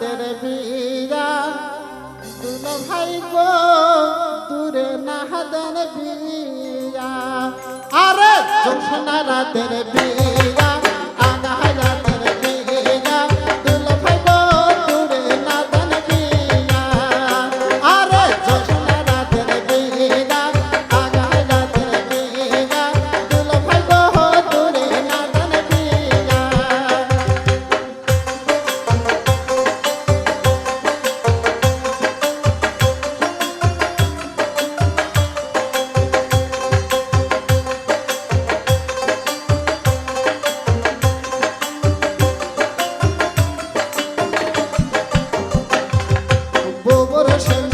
রাতের বিয়া দুলো ভাই গো দূরে না দেন বিয়া আরে জোছনা রাতের Oh,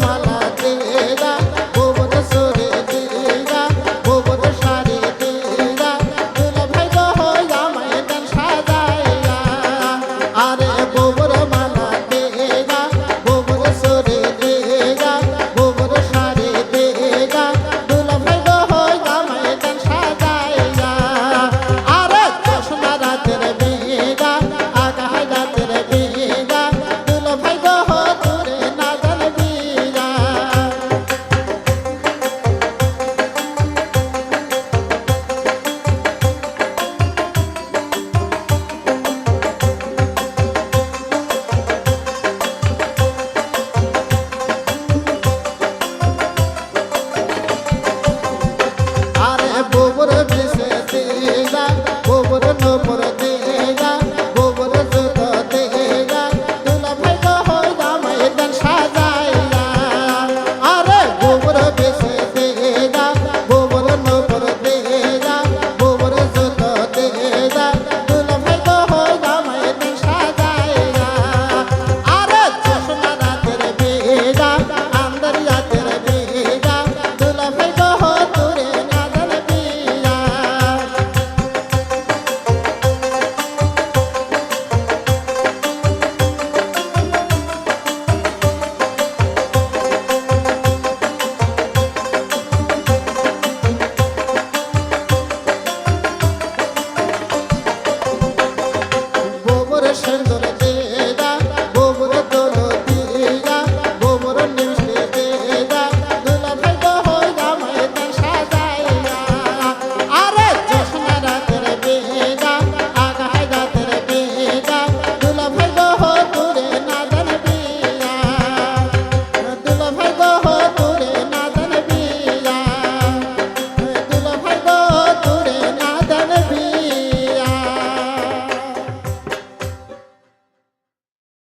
মালা